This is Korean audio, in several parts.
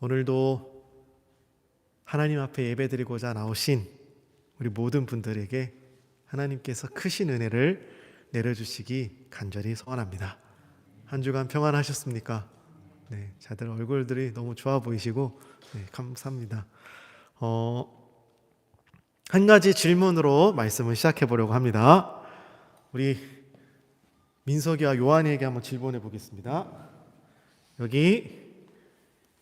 오늘도 하나님 앞에 예배드리고자 나오신 우리 모든 분들에게 하나님께서 크신 은혜를 내려주시기 간절히 소원합니다. 한 주간 평안하셨습니까? 네, 자들 얼굴들이 너무 좋아 보이시고 네, 감사합니다. 어, 한 가지 질문으로 말씀을 시작해 보려고 합니다. 우리 민석이와 요한이에게 한번 질문해 보겠습니다. 여기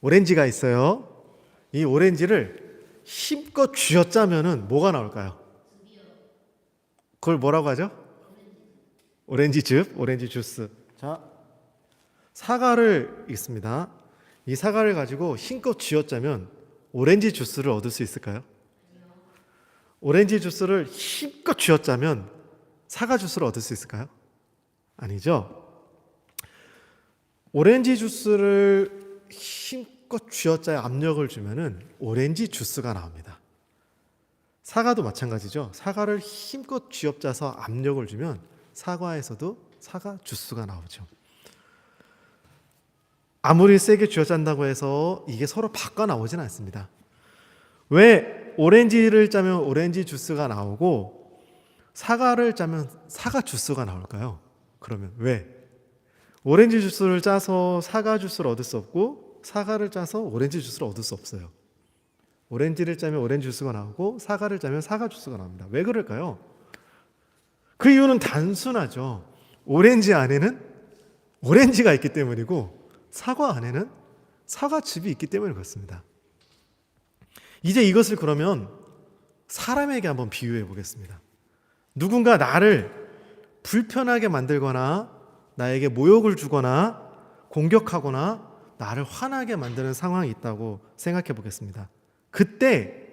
오렌지가 있어요. 이 오렌지를 힘껏 쥐어짜면은 뭐가 나올까요? 그걸 뭐라고 하죠? 오렌지 즙, 오렌지 주스. 자, 사과를 있습니다. 이 사과를 가지고 힘껏 쥐어짜면 오렌지 주스를 얻을 수 있을까요? 오렌지 주스를 힘껏 쥐어짜면 사과 주스를 얻을 수 있을까요? 아니죠. 오렌지 주스를 힘 껏 쥐어짜야 압력을 주면은 오렌지 주스가 나옵니다. 사과도 마찬가지죠. 사과를 힘껏 쥐어짜서 압력을 주면 사과에서도 사과 주스가 나오죠. 아무리 세게 쥐어짠다고 해서 이게 서로 바꿔 나오진 않습니다. 왜 오렌지를 짜면 오렌지 주스가 나오고 사과를 짜면 사과 주스가 나올까요? 그러면 왜? 오렌지 주스를 짜서 사과 주스를 얻을 수 없고 사과를 짜서 오렌지 주스를 얻을 수 없어요. 오렌지를 짜면 오렌지 주스가 나오고 사과를 짜면 사과 주스가 나옵니다. 왜 그럴까요? 그 이유는 단순하죠. 오렌지 안에는 오렌지가 있기 때문이고 사과 안에는 사과즙이 있기 때문에 그렇습니다. 이제 이것을 그러면 사람에게 한번 비유해 보겠습니다. 누군가 나를 불편하게 만들거나 나에게 모욕을 주거나 공격하거나 나를 화나게 만드는 상황이 있다고 생각해 보겠습니다. 그때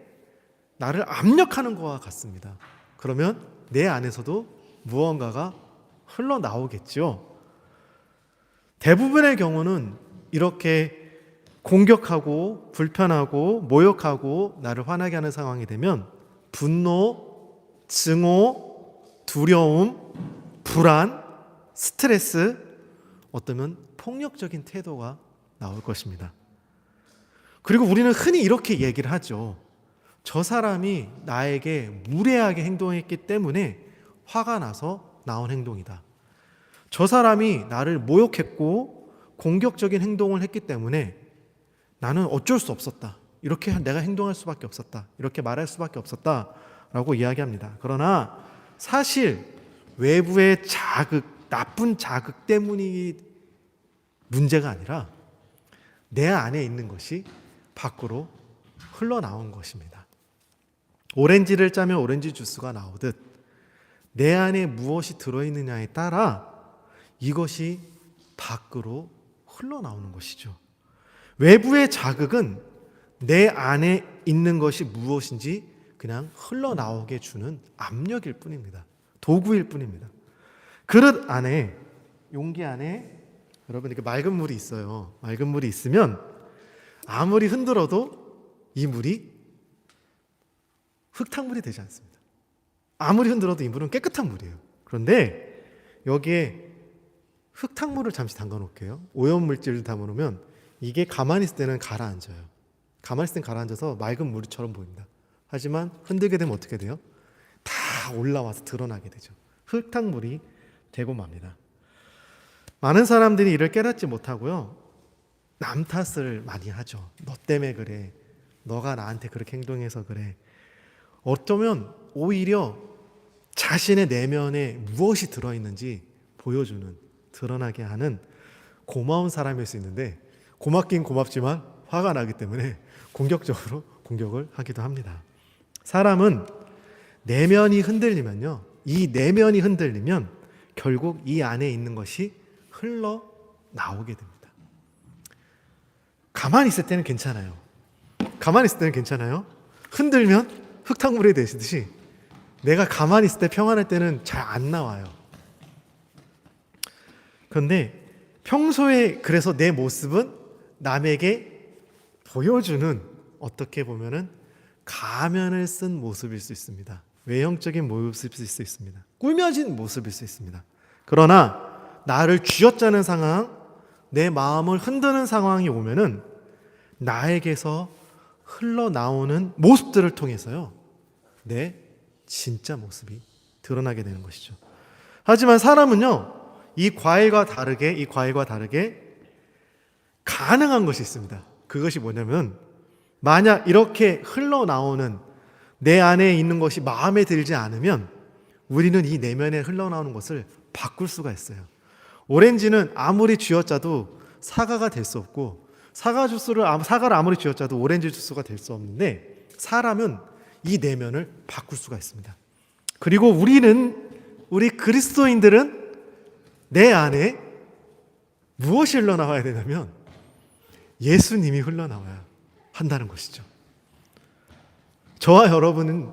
나를 압력하는 것과 같습니다. 그러면 내 안에서도 무언가가 흘러나오겠죠. 대부분의 경우는 이렇게 공격하고 불편하고 모욕하고 나를 화나게 하는 상황이 되면 분노, 증오, 두려움, 불안, 스트레스, 어쩌면 폭력적인 태도가 나올 것입니다. 그리고 우리는 흔히 이렇게 얘기를 하죠. 저 사람이 나에게 무례하게 행동했기 때문에 화가 나서 나온 행동이다. 저 사람이 나를 모욕했고 공격적인 행동을 했기 때문에 나는 어쩔 수 없었다. 이렇게 내가 행동할 수밖에 없었다. 이렇게 말할 수밖에 없었다. 라고 이야기합니다. 그러나 사실 외부의 자극, 나쁜 자극 때문이 문제가 아니라 내 안에 있는 것이 밖으로 흘러나온 것입니다. 오렌지를 짜면 오렌지 주스가 나오듯 내 안에 무엇이 들어있느냐에 따라 이것이 밖으로 흘러나오는 것이죠. 외부의 자극은 내 안에 있는 것이 무엇인지 그냥 흘러나오게 주는 압력일 뿐입니다. 도구일 뿐입니다. 그릇 안에, 용기 안에 여러분 이렇게 맑은 물이 있어요. 맑은 물이 있으면 아무리 흔들어도 이 물이 흙탕물이 되지 않습니다. 아무리 흔들어도 이 물은 깨끗한 물이에요. 그런데 여기에 흙탕물을 잠시 담가 놓을게요. 오염물질을 담아 놓으면 이게 가만히 있을 때는 가라앉아요. 가만히 있을 때는 가라앉아서 맑은 물처럼 보입니다. 하지만 흔들게 되면 어떻게 돼요? 다 올라와서 드러나게 되죠. 흙탕물이 되고 맙니다. 많은 사람들이 이를 깨닫지 못하고요. 남 탓을 많이 하죠. 너 때문에 그래. 너가 나한테 그렇게 행동해서 그래. 어쩌면 오히려 자신의 내면에 무엇이 들어있는지 보여주는, 드러나게 하는 고마운 사람일 수 있는데, 고맙긴 고맙지만 화가 나기 때문에 공격적으로 공격을 하기도 합니다. 사람은 내면이 흔들리면요. 이 내면이 흔들리면 결국 이 안에 있는 것이 흘러 나오게 됩니다. 가만히 있을 때는 괜찮아요. 가만히 있을 때는 괜찮아요. 흔들면 흙탕물이 되시듯이 내가 가만히 있을 때 평안할 때는 잘 안 나와요. 그런데 평소에 그래서 내 모습은 남에게 보여주는 어떻게 보면은 가면을 쓴 모습일 수 있습니다. 외형적인 모습일 수 있습니다. 꾸며진 모습일 수 있습니다. 그러나 나를 쥐어짜는 상황, 내 마음을 흔드는 상황이 오면은 나에게서 흘러나오는 모습들을 통해서요. 내 진짜 모습이 드러나게 되는 것이죠. 하지만 사람은요. 이 과일과 다르게 이 과일과 다르게 가능한 것이 있습니다. 그것이 뭐냐면 만약 이렇게 흘러나오는 내 안에 있는 것이 마음에 들지 않으면 우리는 이 내면에 흘러나오는 것을 바꿀 수가 있어요. 오렌지는 아무리 쥐어짜도 사과가 될 수 없고 사과 주스를 사과를 아무리 쥐어짜도 오렌지 주스가 될 수 없는데 사람은 이 내면을 바꿀 수가 있습니다. 그리고 우리는 우리 그리스도인들은 내 안에 무엇이 흘러나와야 되냐면 예수님이 흘러나와야 한다는 것이죠. 저와 여러분은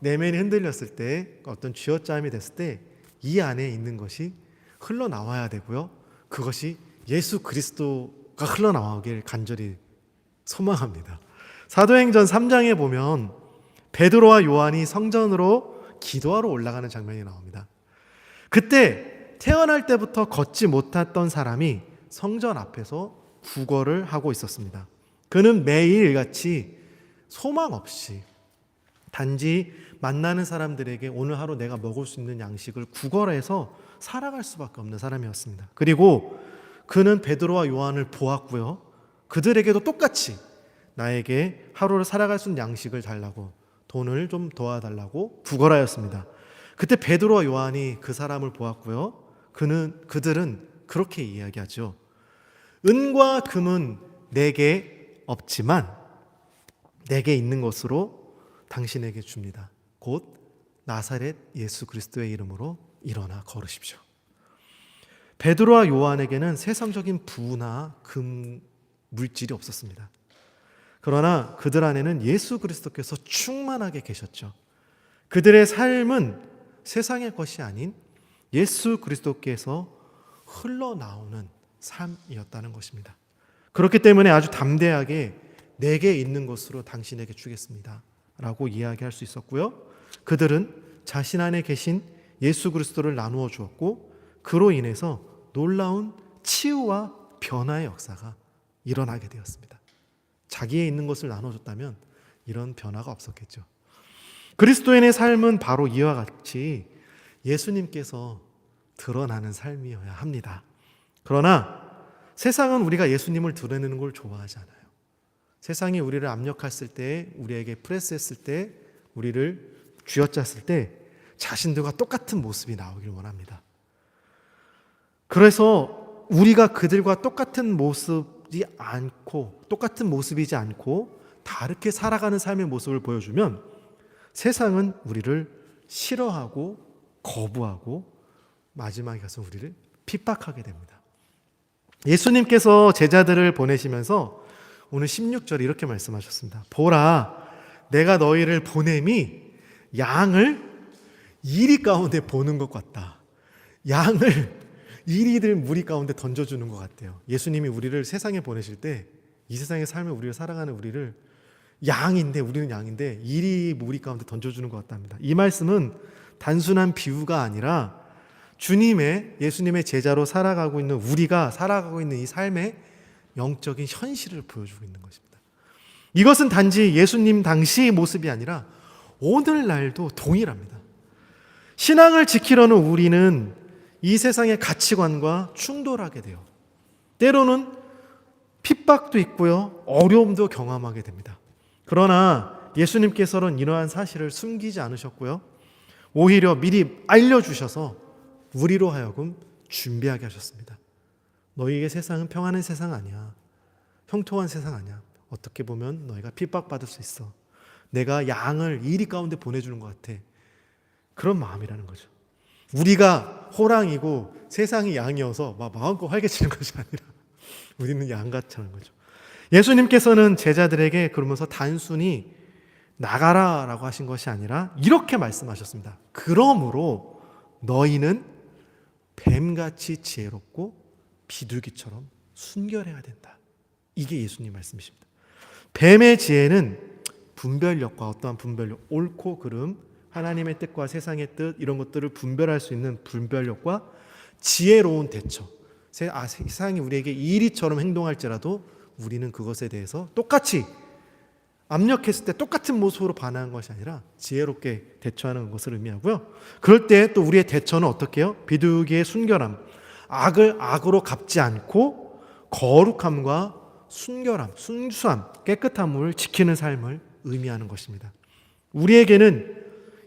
내면이 흔들렸을 때 어떤 쥐어짜임이 됐을 때 이 안에 있는 것이 흘러나와야 되고요. 그것이 예수 그리스도가 흘러나오길 간절히 소망합니다. 사도행전 3장에 보면 베드로와 요한이 성전으로 기도하러 올라가는 장면이 나옵니다. 그때 태어날 때부터 걷지 못했던 사람이 성전 앞에서 구걸을 하고 있었습니다. 그는 매일 같이 소망 없이 단지 만나는 사람들에게 오늘 하루 내가 먹을 수 있는 양식을 구걸해서 살아갈 수밖에 없는 사람이었습니다. 그리고 그는 베드로와 요한을 보았고요. 그들에게도 똑같이 나에게 하루를 살아갈 수 있는 양식을 달라고 돈을 좀 도와달라고 구걸하였습니다. 그때 베드로와 요한이 그 사람을 보았고요. 그는 그들은 그렇게 이야기하죠. 은과 금은 내게 없지만 내게 있는 것으로 당신에게 줍니다. 곧 나사렛 예수 그리스도의 이름으로 일어나 걸으십시오. 베드로와 요한에게는 세상적인 부나 금 물질이 없었습니다. 그러나 그들 안에는 예수 그리스도께서 충만하게 계셨죠. 그들의 삶은 세상의 것이 아닌 예수 그리스도께서 흘러나오는 삶이었다는 것입니다. 그렇기 때문에 아주 담대하게 내게 있는 것으로 당신에게 주겠습니다. 라고 이야기할 수 있었고요. 그들은 자신 안에 계신 예수 그리스도를 나누어 주었고 그로 인해서 놀라운 치유와 변화의 역사가 일어나게 되었습니다. 자기에 있는 것을 나눠줬다면 이런 변화가 없었겠죠. 그리스도인의 삶은 바로 이와 같이 예수님께서 드러나는 삶이어야 합니다. 그러나 세상은 우리가 예수님을 드러내는 걸 좋아하지 않아요. 세상이 우리를 압력했을 때, 우리에게 프레스했을 때, 우리를 쥐어짰을 때 자신들과 똑같은 모습이 나오길 원합니다. 그래서 우리가 그들과 똑같은 모습이 않고 똑같은 모습이지 않고 다르게 살아가는 삶의 모습을 보여주면 세상은 우리를 싫어하고 거부하고 마지막에 가서 우리를 핍박하게 됩니다. 예수님께서 제자들을 보내시면서 오늘 16절에 이렇게 말씀하셨습니다. 보라, 내가 너희를 보냄이 양을 이리 가운데 보는 것 같다. 양을 이리들 무리 가운데 던져주는 것 같아요. 예수님이 우리를 세상에 보내실 때 이 세상의 삶을 우리를 살아가는 우리를 양인데 우리는 양인데 이리 무리 가운데 던져주는 것 같답니다. 이 말씀은 단순한 비유가 아니라 주님의 예수님의 제자로 살아가고 있는 우리가 살아가고 있는 이 삶의 영적인 현실을 보여주고 있는 것입니다. 이것은 단지 예수님 당시의 모습이 아니라 오늘날도 동일합니다. 신앙을 지키려는 우리는 이 세상의 가치관과 충돌하게 돼요. 때로는 핍박도 있고요, 어려움도 경험하게 됩니다. 그러나 예수님께서는 이러한 사실을 숨기지 않으셨고요, 오히려 미리 알려주셔서 우리로 하여금 준비하게 하셨습니다. 너희에게 세상은 평안한 세상 아니야. 형통한 세상 아니야. 어떻게 보면 너희가 핍박받을 수 있어. 내가 양을 이리 가운데 보내주는 것 같아. 그런 마음이라는 거죠. 우리가 호랑이고 세상이 양이어서 막 마음껏 활개치는 것이 아니라 우리는 양같이 하는 거죠. 예수님께서는 제자들에게 그러면서 단순히 나가라 라고 하신 것이 아니라 이렇게 말씀하셨습니다. 그러므로 너희는 뱀같이 지혜롭고 비둘기처럼 순결해야 된다. 이게 예수님 말씀이십니다. 뱀의 지혜는 분별력과 어떠한 분별력, 옳고 그름, 하나님의 뜻과 세상의 뜻 이런 것들을 분별할 수 있는 분별력과 지혜로운 대처. 세- 아, 세상이 우리에게 이리처럼 행동할지라도 우리는 그것에 대해서 똑같이 압력했을 때 똑같은 모습으로 반응한 것이 아니라 지혜롭게 대처하는 것을 의미하고요. 그럴 때 또 우리의 대처는 어떻게 해요? 비둘기의 순결함. 악을 악으로 갚지 않고 거룩함과 순결함, 순수함, 깨끗함을 지키는 삶을 의미하는 것입니다. 우리에게는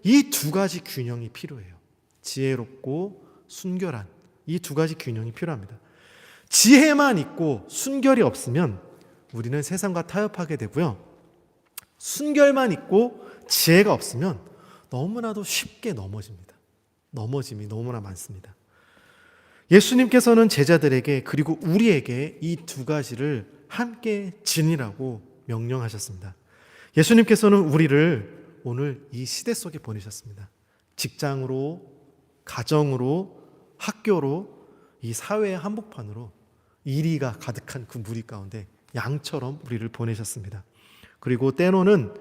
이 두 가지 균형이 필요해요. 지혜롭고 순결한 이 두 가지 균형이 필요합니다. 지혜만 있고 순결이 없으면 우리는 세상과 타협하게 되고요. 순결만 있고 지혜가 없으면 너무나도 쉽게 넘어집니다. 넘어짐이 너무나 많습니다. 예수님께서는 제자들에게 그리고 우리에게 이 두 가지를 함께 지니라고 명령하셨습니다. 예수님께서는 우리를 오늘 이 시대 속에 보내셨습니다. 직장으로, 가정으로, 학교로, 이 사회의 한복판으로 이리가 가득한 그 무리 가운데 양처럼 우리를 보내셨습니다. 그리고 때로는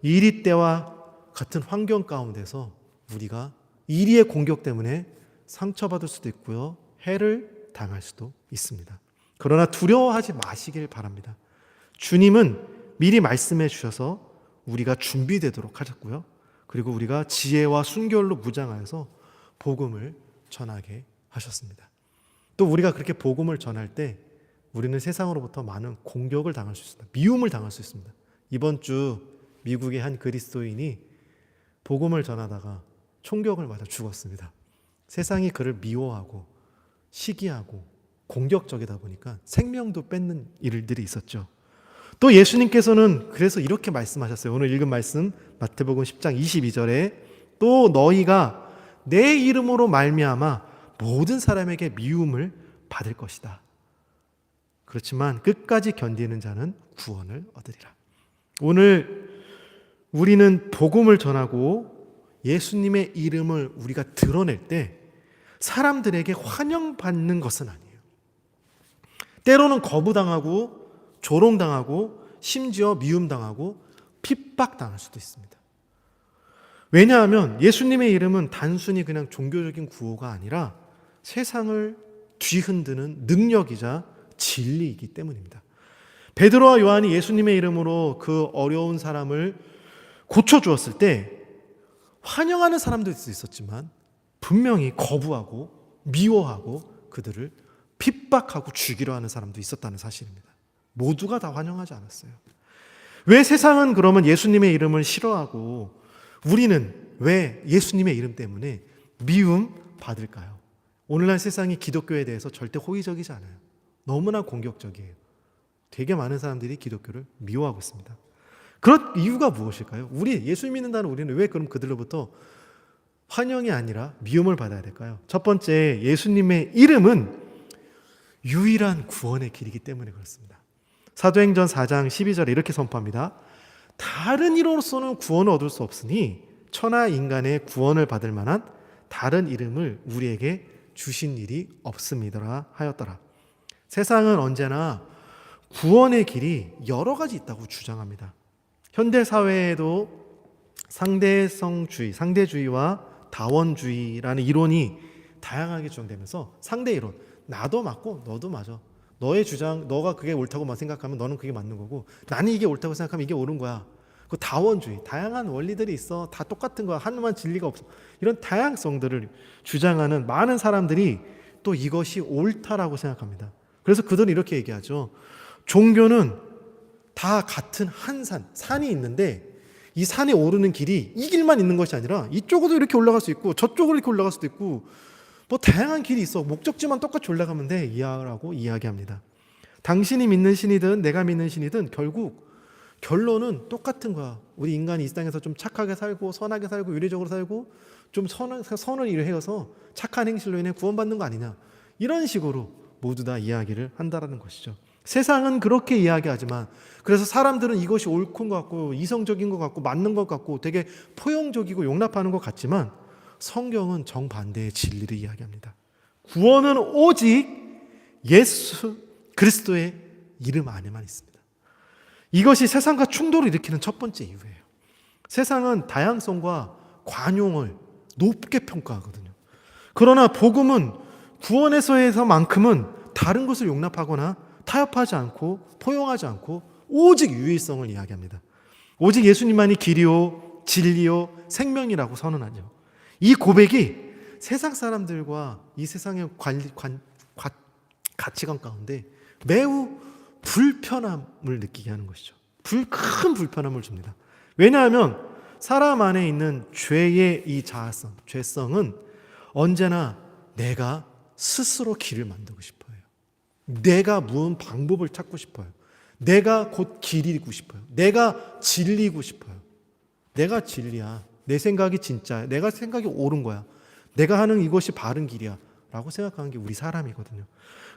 이리 때와 같은 환경 가운데서 우리가 이리의 공격 때문에 상처받을 수도 있고요. 해를 당할 수도 있습니다. 그러나 두려워하지 마시길 바랍니다. 주님은 미리 말씀해 주셔서 우리가 준비되도록 하셨고요. 그리고 우리가 지혜와 순결로 무장하여서 복음을 전하게 하셨습니다. 또 우리가 그렇게 복음을 전할 때 우리는 세상으로부터 많은 공격을 당할 수 있습니다. 미움을 당할 수 있습니다. 이번 주 미국의 한 그리스도인이 복음을 전하다가 총격을 맞아 죽었습니다. 세상이 그를 미워하고 시기하고 공격적이다 보니까 생명도 뺏는 일들이 있었죠. 또 예수님께서는 그래서 이렇게 말씀하셨어요. 오늘 읽은 말씀 마태복음 10장 22절에 또 너희가 내 이름으로 말미암아 모든 사람에게 미움을 받을 것이다. 그렇지만 끝까지 견디는 자는 구원을 얻으리라. 오늘 우리는 복음을 전하고 예수님의 이름을 우리가 드러낼 때 사람들에게 환영받는 것은 아니에요. 때로는 거부당하고 조롱당하고 심지어 미움당하고 핍박당할 수도 있습니다. 왜냐하면 예수님의 이름은 단순히 그냥 종교적인 구호가 아니라 세상을 뒤흔드는 능력이자 진리이기 때문입니다. 베드로와 요한이 예수님의 이름으로 그 어려운 사람을 고쳐 주었을 때 환영하는 사람도 있었지만 분명히 거부하고 미워하고 그들을 핍박하고 죽이려 하는 사람도 있었다는 사실입니다. 모두가 다 환영하지 않았어요. 왜 세상은 그러면 예수님의 이름을 싫어하고 우리는 왜 예수님의 이름 때문에 미움 받을까요? 오늘날 세상이 기독교에 대해서 절대 호의적이지 않아요. 너무나 공격적이에요. 되게 많은 사람들이 기독교를 미워하고 있습니다. 그런 이유가 무엇일까요? 우리 예수 믿는다는 우리는 왜 그럼 그들로부터 환영이 아니라 미움을 받아야 될까요? 첫 번째, 예수님의 이름은 유일한 구원의 길이기 때문에 그렇습니다. 사도행전 4장 12절에 이렇게 선포합니다. 다른 이로서는 구원을 얻을 수 없으니 천하 인간의 구원을 받을 만한 다른 이름을 우리에게 주신 일이 없습니다 하였더라. 세상은 언제나 구원의 길이 여러 가지 있다고 주장합니다. 현대 사회에도 상대성주의, 상대주의와 다원주의라는 이론이 다양하게 주장되면서 상대 이론, 나도 맞고 너도 맞아. 너의 주장, 너가 그게 옳다고 생각하면 너는 그게 맞는 거고 나는 이게 옳다고 생각하면 이게 옳은 거야. 그 다원주의, 다양한 원리들이 있어. 다 똑같은 거야. 하나만 진리가 없어. 이런 다양성들을 주장하는 많은 사람들이 또 이것이 옳다라고 생각합니다. 그래서 그들은 이렇게 얘기하죠. 종교는 다 같은 한 산, 산이 있는데 이 산에 오르는 길이 이 길만 있는 것이 아니라 이쪽으로 이렇게 올라갈 수 있고 저쪽으로 이렇게 올라갈 수도 있고 뭐 다양한 길이 있어. 목적지만 똑같이 올라가면 돼. 이해하라고 이야기합니다. 당신이 믿는 신이든 내가 믿는 신이든 결국 결론은 똑같은 거야. 우리 인간이 이 땅에서 좀 착하게 살고 선하게 살고 윤리적으로 살고 좀 선을, 선을 일해서 착한 행실로 인해 구원받는 거 아니냐. 이런 식으로 모두 다 이야기를 한다라는 것이죠. 세상은 그렇게 이야기하지만 그래서 사람들은 이것이 옳은 것 같고 이성적인 것 같고 맞는 것 같고 되게 포용적이고 용납하는 것 같지만 성경은 정반대의 진리를 이야기합니다. 구원은 오직 예수 그리스도의 이름 안에만 있습니다. 이것이 세상과 충돌을 일으키는 첫 번째 이유예요. 세상은 다양성과 관용을 높게 평가하거든요. 그러나 복음은 구원에서에서만큼은 다른 것을 용납하거나 타협하지 않고 포용하지 않고 오직 유일성을 이야기합니다. 오직 예수님만이 길이요 진리요 생명이라고 선언하죠. 이 고백이 세상 사람들과 이 세상의 관리, 관, 가, 가치관 가운데 매우 불편함을 느끼게 하는 것이죠. 불, 큰 불편함을 줍니다. 왜냐하면 사람 안에 있는 죄의 이 자아성, 죄성은 언제나 내가 스스로 길을 만들고 싶어요. 내가 무슨 방법을 찾고 싶어요. 내가 곧 길이고 싶어요. 내가 진리고 싶어요. 내가 진리야. 내 생각이 진짜야. 내가 생각이 옳은 거야. 내가 하는 이것이 바른 길이야. 라고 생각하는 게 우리 사람이거든요.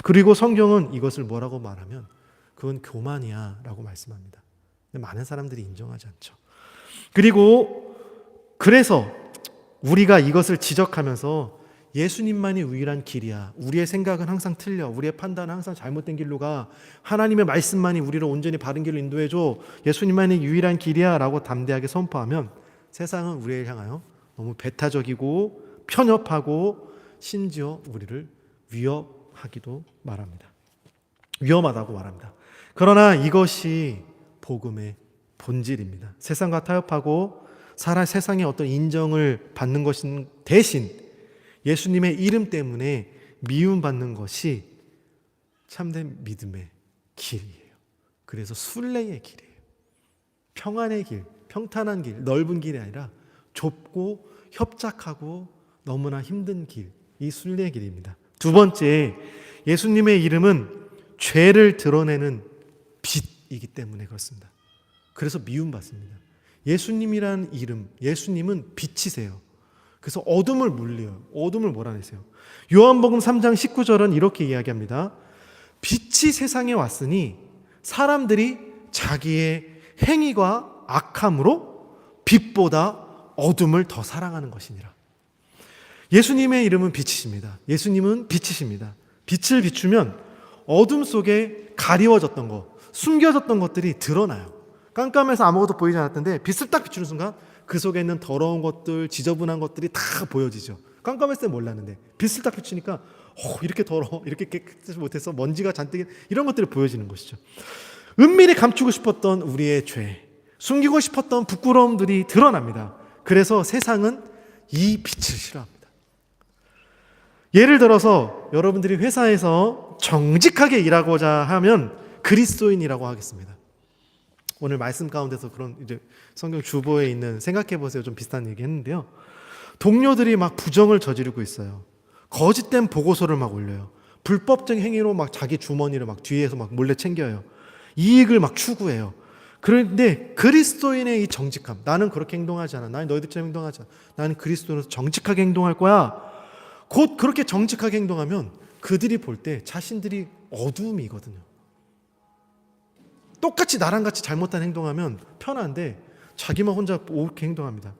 그리고 성경은 이것을 뭐라고 말하면 그건 교만이야. 라고 말씀합니다. 많은 사람들이 인정하지 않죠. 그리고 그래서 우리가 이것을 지적하면서 예수님만이 유일한 길이야. 우리의 생각은 항상 틀려. 우리의 판단은 항상 잘못된 길로 가. 하나님의 말씀만이 우리를 온전히 바른 길로 인도해 줘. 예수님만이 유일한 길이야 라고 담대하게 선포하면 세상은 우리를 향하여 너무 배타적이고 편협하고 심지어 우리를 위협하기도 말합니다. 위험하다고 말합니다. 그러나 이것이 복음의 본질입니다. 세상과 타협하고 살아 세상의 어떤 인정을 받는 것인 대신 예수님의 이름 때문에 미움받는 것이 참된 믿음의 길이에요. 그래서 순례의 길이에요. 평안의 길, 평탄한 길, 넓은 길이 아니라 좁고 협착하고 너무나 힘든 길, 이 순례의 길입니다. 두 번째, 예수님의 이름은 죄를 드러내는 빛이기 때문에 그렇습니다. 그래서 미움받습니다. 예수님이란 이름, 예수님은 빛이세요. 그래서 어둠을 물려요. 어둠을 몰아내세요. 요한복음 3장 19절은 이렇게 이야기합니다. 빛이 세상에 왔으니 사람들이 자기의 행위가 악함으로 빛보다 어둠을 더 사랑하는 것이니라. 예수님의 이름은 빛이십니다. 예수님은 빛이십니다. 빛을 비추면 어둠 속에 가리워졌던 것, 숨겨졌던 것들이 드러나요. 깜깜해서 아무것도 보이지 않았던데 빛을 딱 비추는 순간 그 속에 있는 더러운 것들, 지저분한 것들이 다 보여지죠. 깜깜했을 때 몰랐는데 빛을 딱 비추니까 어, 이렇게 더러워, 이렇게 깨끗하지 못해서 먼지가 잔뜩 이런 것들이 보여지는 것이죠. 은밀히 감추고 싶었던 우리의 죄, 숨기고 싶었던 부끄러움들이 드러납니다. 그래서 세상은 이 빛을 싫어합니다. 예를 들어서 여러분들이 회사에서 정직하게 일하고자 하면 그리스도인이라고 하겠습니다. 오늘 말씀 가운데서 그런 이제 성경 주보에 있는 생각해 보세요. 좀 비슷한 얘기 했는데요. 동료들이 막 부정을 저지르고 있어요. 거짓된 보고서를 막 올려요. 불법적 행위로 막 자기 주머니를 막 뒤에서 막 몰래 챙겨요. 이익을 막 추구해요. 그런데 그리스도인의 이 정직함, 나는 그렇게 행동하지 않아. 나는 너희들처럼 행동하지 않아. 나는 그리스도인으로서 정직하게 행동할 거야. 곧 그렇게 정직하게 행동하면 그들이 볼 때 자신들이 어두움이거든요. 똑같이 나랑 같이 잘못한 행동하면 편한데 자기만 혼자 옳게 행동합니다.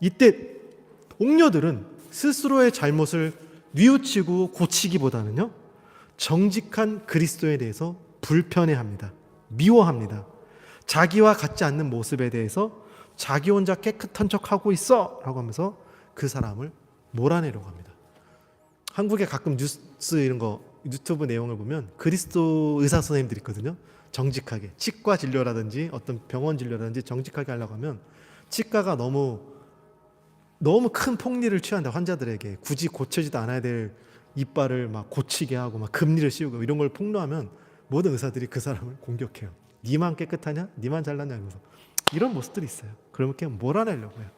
이때 동료들은 스스로의 잘못을 뉘우치고 고치기보다는요 정직한 그리스도에 대해서 불편해합니다. 미워합니다. 자기와 같지 않는 모습에 대해서 자기 혼자 깨끗한 척하고 있어 라고 하면서 그 사람을 몰아내려고 합니다. 한국에 가끔 뉴스 이런 거 유튜브 내용을 보면 그리스도 의사 선생님들 있거든요. 정직하게 치과 진료라든지 어떤 병원 진료라든지 정직하게 하려고 하면 치과가 너무 너무 큰 폭리를 취한다 환자들에게 굳이 고쳐지도 않아야 될 이빨을 막 고치게 하고 막 금리를 씌우고 이런 걸 폭로하면 모든 의사들이 그 사람을 공격해요. 니만 깨끗하냐? 니만 잘났냐? 이러면서 이런 모습들이 있어요. 그러면 그냥 몰아내려고 해요.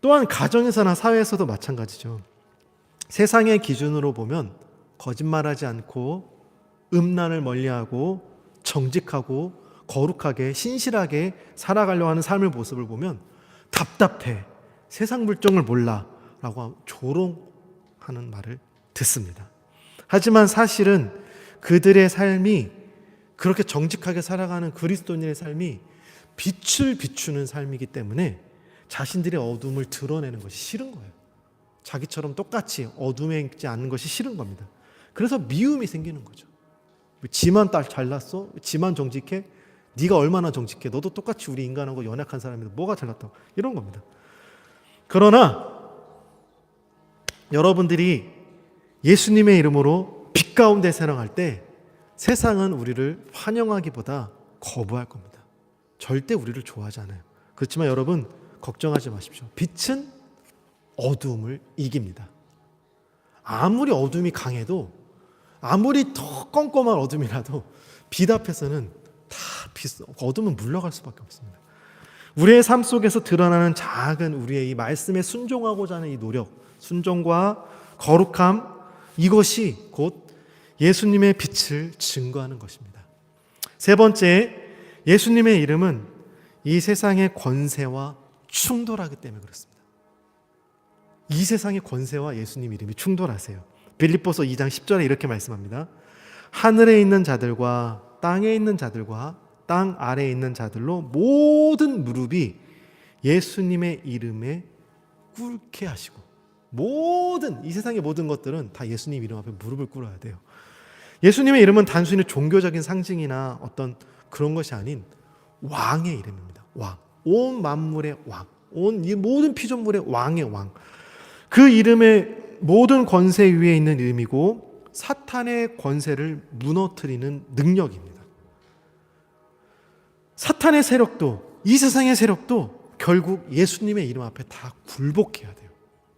또한 가정에서나 사회에서도 마찬가지죠. 세상의 기준으로 보면 거짓말하지 않고 음란을 멀리하고 정직하고 거룩하게 신실하게 살아가려고 하는 삶의 모습을 보면 답답해. 세상 물정을 몰라라고 조롱하는 말을 듣습니다. 하지만 사실은 그들의 삶이 그렇게 정직하게 살아가는 그리스도인의 삶이 빛을 비추는 삶이기 때문에 자신들의 어둠을 드러내는 것이 싫은 거예요. 자기처럼 똑같이 어둠에 있지 않는 것이 싫은 겁니다. 그래서 미움이 생기는 거죠. 지만 딸 잘났어? 지만 정직해? 네가 얼마나 정직해? 너도 똑같이 우리 인간하고 연약한 사람인데 뭐가 잘났다고? 이런 겁니다. 그러나 여러분들이 예수님의 이름으로 빛 가운데 살아갈 때 세상은 우리를 환영하기보다 거부할 겁니다. 절대 우리를 좋아하지 않아요. 그렇지만 여러분 걱정하지 마십시오. 빛은 어두움을 이깁니다. 아무리 어둠이 강해도 아무리 더 껌껌한 어둠이라도 빛 앞에서는 다 빛, 어둠은 물러갈 수밖에 없습니다. 우리의 삶 속에서 드러나는 작은 우리의 이 말씀에 순종하고자 하는 이 노력, 순종과 거룩함, 이것이 곧 예수님의 빛을 증거하는 것입니다. 세 번째, 예수님의 이름은 이 세상의 권세와 충돌하기 때문에 그렇습니다. 이 세상의 권세와 예수님 이름이 충돌하세요. 빌립보서 2장 10절에 이렇게 말씀합니다. 하늘에 있는 자들과 땅에 있는 자들과 땅 아래에 있는 자들로 모든 무릎이 예수님의 이름에 꿇게 하시고 모든 이 세상의 모든 것들은 다 예수님 이름 앞에 무릎을 꿇어야 돼요. 예수님의 이름은 단순히 종교적인 상징이나 어떤 그런 것이 아닌 왕의 이름입니다. 왕. 온 만물의 왕. 온 이 모든 피조물의 왕의 왕. 그 이름의 모든 권세 위에 있는 이름이고 사탄의 권세를 무너뜨리는 능력입니다. 사탄의 세력도 이 세상의 세력도 결국 예수님의 이름 앞에 다 굴복해야 돼요.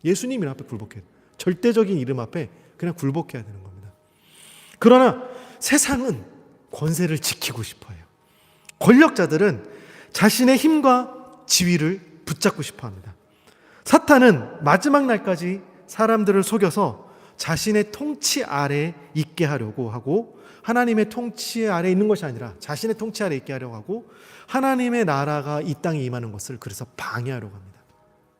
예수님 이름 앞에 굴복해야 돼요. 절대적인 이름 앞에 그냥 굴복해야 되는 겁니다. 그러나 세상은 권세를 지키고 싶어 해요. 권력자들은 자신의 힘과 지위를 붙잡고 싶어 합니다. 사탄은 마지막 날까지 사람들을 속여서 자신의 통치 아래 있게 하려고 하고 하나님의 통치 아래 있는 것이 아니라 자신의 통치 아래 있게 하려고 하고 하나님의 나라가 이 땅에 임하는 것을 그래서 방해하려고 합니다.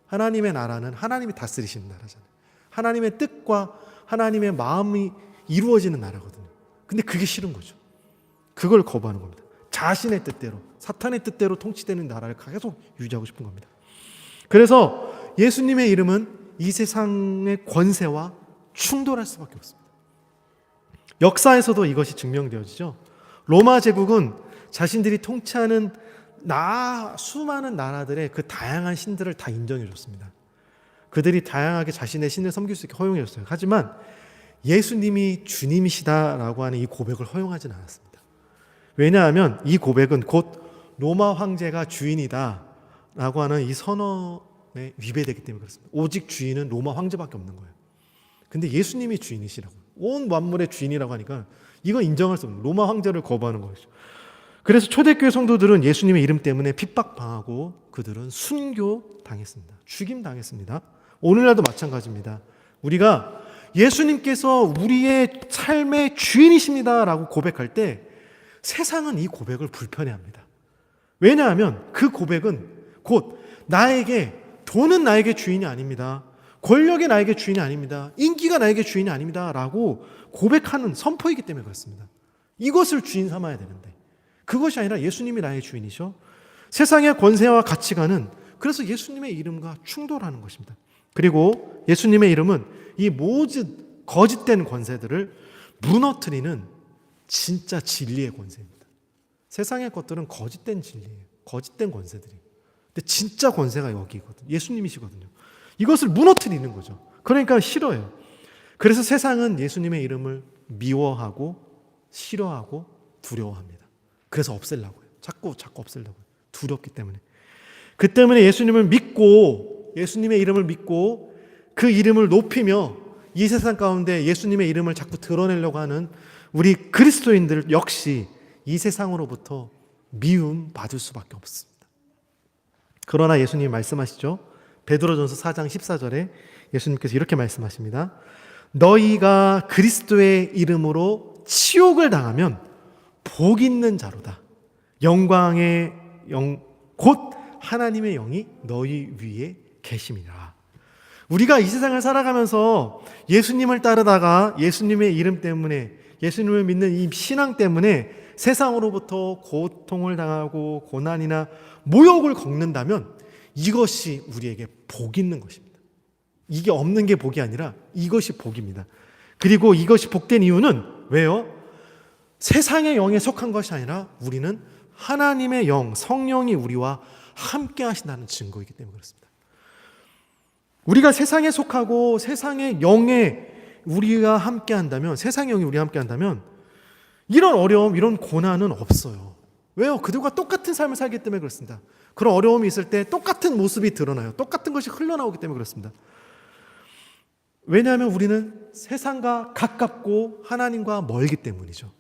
하나님의 나라는 하나님이 다스리시는 나라잖아요. 하나님의 뜻과 하나님의 마음이 이루어지는 나라거든요. 근데 그게 싫은 거죠. 그걸 거부하는 겁니다. 자신의 뜻대로, 사탄의 뜻대로 통치되는 나라를 계속 유지하고 싶은 겁니다. 그래서 예수님의 이름은 이 세상의 권세와 충돌할 수밖에 없습니다. 역사에서도 이것이 증명되어지죠. 로마 제국은 자신들이 통치하는 나 수많은 나라들의 그 다양한 신들을 다 인정해 줬습니다. 그들이 다양하게 자신의 신을 섬길 수 있게 허용해 줬어요. 하지만 예수님이 주님이시다라고 하는 이 고백을 허용하지는 않았습니다. 왜냐하면 이 고백은 곧 로마 황제가 주인이다라고 하는 이 선언에 위배되기 때문에 그렇습니다. 오직 주인은 로마 황제밖에 없는 거예요. 근데 예수님이 주인이시라고. 온 만물의 주인이라고 하니까 이거 인정할 수 없는 로마 황제를 거부하는 것이죠. 그래서 초대교회 성도들은 예수님의 이름 때문에 핍박당하고 그들은 순교 당했습니다. 죽임 당했습니다. 오늘날도 마찬가지입니다. 우리가 예수님께서 우리의 삶의 주인이십니다라고 고백할 때 세상은 이 고백을 불편해합니다. 왜냐하면 그 고백은 곧 나에게 돈은 나에게 주인이 아닙니다. 권력이 나에게 주인이 아닙니다. 인기가 나에게 주인이 아닙니다. 라고 고백하는 선포이기 때문에 그렇습니다. 이것을 주인 삼아야 되는데 그것이 아니라 예수님이 나의 주인이죠. 세상의 권세와 가치관은 그래서 예수님의 이름과 충돌하는 것입니다. 그리고 예수님의 이름은 이 모든 거짓된 권세들을 무너뜨리는 진짜 진리의 권세입니다. 세상의 것들은 거짓된 진리예요. 거짓된 권세들이. 근데 진짜 권세가 여기거든요. 예수님이시거든요. 이것을 무너뜨리는 거죠. 그러니까 싫어요. 그래서 세상은 예수님의 이름을 미워하고 싫어하고 두려워합니다. 그래서 없애려고요. 자꾸 자꾸 없애려고요. 두렵기 때문에. 그 때문에 예수님을 믿고 예수님의 이름을 믿고 그 이름을 높이며 이 세상 가운데 예수님의 이름을 자꾸 드러내려고 하는 우리 그리스도인들 역시 이 세상으로부터 미움 받을 수밖에 없습니다. 그러나 예수님 말씀하시죠. 베드로전서 4장 14절에 예수님께서 이렇게 말씀하십니다. 너희가 그리스도의 이름으로 치욕을 당하면 복 있는 자로다. 영광의 영, 곧 하나님의 영이 너희 위에 계심이라. 우리가 이 세상을 살아가면서 예수님을 따르다가 예수님의 이름 때문에 예수님을 믿는 이 신앙 때문에 세상으로부터 고통을 당하고 고난이나 모욕을 겪는다면 이것이 우리에게 복 있는 것입니다. 이게 없는 게 복이 아니라 이것이 복입니다. 그리고 이것이 복된 이유는 왜요? 세상의 영에 속한 것이 아니라 우리는 하나님의 영, 성령이 우리와 함께 하신다는 증거이기 때문에 그렇습니다. 우리가 세상에 속하고 세상의 영에 우리가 함께 한다면, 세상의 영이 우리와 함께 한다면 이런 어려움, 이런 고난은 없어요. 왜요? 그들과 똑같은 삶을 살기 때문에 그렇습니다. 그런 어려움이 있을 때 똑같은 모습이 드러나요. 똑같은 것이 흘러나오기 때문에 그렇습니다. 왜냐하면 우리는 세상과 가깝고 하나님과 멀기 때문이죠.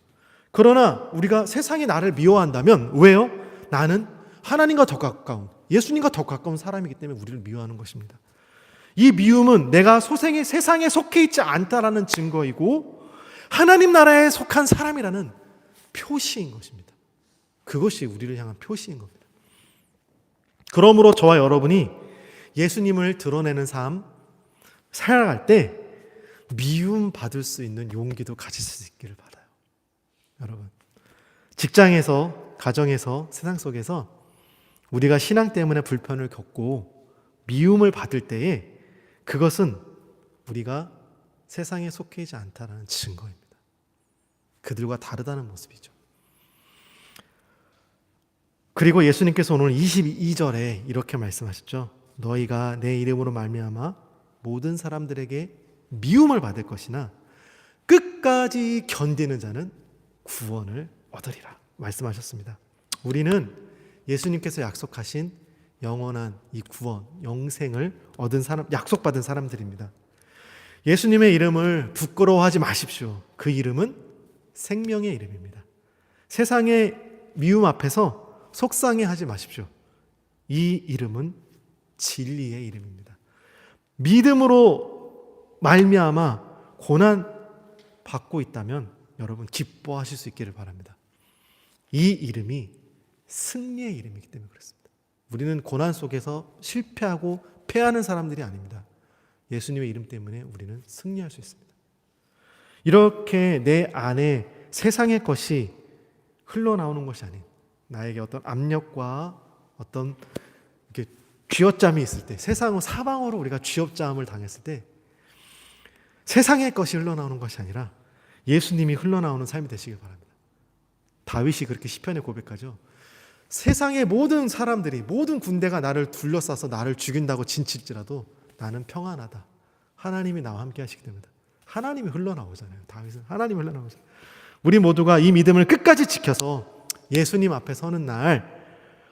그러나 우리가 세상이 나를 미워한다면 왜요? 나는 하나님과 더 가까운 예수님과 더 가까운 사람이기 때문에 우리를 미워하는 것입니다. 이 미움은 내가 소생의 세상에 속해 있지 않다라는 증거이고 하나님 나라에 속한 사람이라는 표시인 것입니다. 그것이 우리를 향한 표시인 겁니다. 그러므로 저와 여러분이 예수님을 드러내는 삶 살아갈 때 미움 받을 수 있는 용기도 가질 수 있기를 바라요. 여러분. 직장에서, 가정에서, 세상 속에서 우리가 신앙 때문에 불편을 겪고 미움을 받을 때에 그것은 우리가 세상에 속해 있지 않다라는 증거입니다. 그들과 다르다는 모습이죠. 그리고 예수님께서 오늘 22절에 이렇게 말씀하셨죠. 너희가 내 이름으로 말미암아 모든 사람들에게 미움을 받을 것이나 끝까지 견디는 자는 구원을 얻으리라 말씀하셨습니다. 우리는 예수님께서 약속하신 영원한 이 구원, 영생을 얻은 사람, 약속받은 사람들입니다. 예수님의 이름을 부끄러워하지 마십시오. 그 이름은 생명의 이름입니다. 세상의 미움 앞에서 속상해 하지 마십시오. 이 이름은 진리의 이름입니다. 믿음으로 말미암아 고난 받고 있다면 여러분 기뻐하실 수 있기를 바랍니다. 이 이름이 승리의 이름이기 때문에 그렇습니다. 우리는 고난 속에서 실패하고 패하는 사람들이 아닙니다. 예수님의 이름 때문에 우리는 승리할 수 있습니다. 이렇게 내 안에 세상의 것이 흘러나오는 것이 아닌 나에게 어떤 압력과 어떤 이렇게 쥐어짬이 있을 때 세상으로 사방으로 우리가 쥐어짬을 당했을 때 세상의 것이 흘러나오는 것이 아니라 예수님이 흘러나오는 삶이 되시길 바랍니다. 다윗이 그렇게 시편에 고백하죠. 세상의 모든 사람들이 모든 군대가 나를 둘러싸서 나를 죽인다고 진칠지라도 나는 평안하다. 하나님이 나와 함께 하시기 때문에 하나님이 흘러나오잖아요. 다윗은 하나님이 흘러나오잖아요. 우리 모두가 이 믿음을 끝까지 지켜서 예수님 앞에 서는 날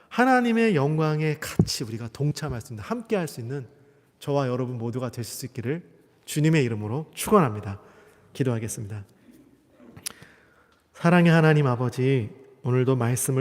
하나님의 영광에 같이 우리가 동참할 수 있는 함께 할 수 있는 저와 여러분 모두가 되실 수 있기를 주님의 이름으로 축원합니다. 기도하겠습니다. 사랑의 하나님 아버지 오늘도 말씀을